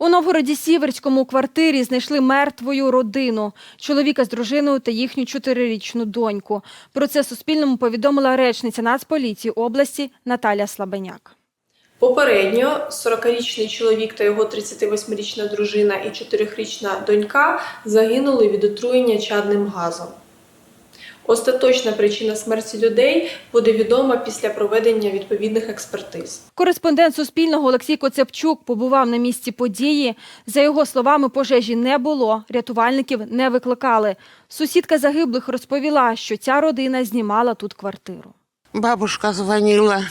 У Новгороді Сіверському квартирі знайшли мертвою родину чоловіка з дружиною та їхню чотирирічну доньку. Про це Суспільному повідомила речниця Нацполіції області Наталя Слабеняк. Попередньо 40-річний чоловік та його 38-річна дружина і 4-річна донька загинули від отруєння чадним газом. Остаточна причина смерті людей буде відома після проведення відповідних експертиз. Кореспондент Суспільного Олексій Коцепчук побував на місці події. За його словами, пожежі не було, рятувальників не викликали. Сусідка загиблих розповіла, що ця родина знімала тут квартиру. Бабушка звонила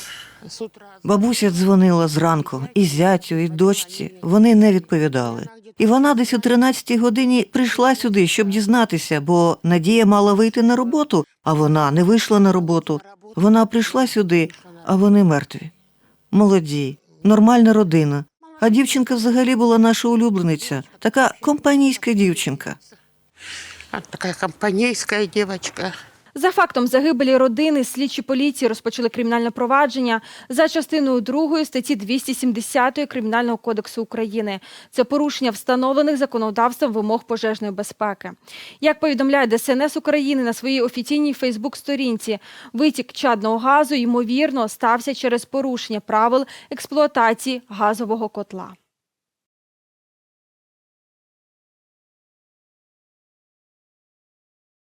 с утра. Бабуся дзвонила зранку і зятю, і дочці. Вони не відповідали. І вона десь о 13-й годині прийшла сюди, щоб дізнатися, бо Надія мала вийти на роботу, а вона не вийшла на роботу. Вона прийшла сюди, а вони мертві. Молоді, нормальна родина. А дівчинка взагалі була наша улюблениця, така компанійська дівчинка. А, Такая компанейская девочка. За фактом загибелі родини слідчі поліції розпочали кримінальне провадження за частиною 2 статті 270 Кримінального кодексу України. Це порушення встановлених законодавством вимог пожежної безпеки. Як повідомляє ДСНС України на своїй офіційній Фейсбук-сторінці, витік чадного газу ймовірно стався через порушення правил експлуатації газового котла.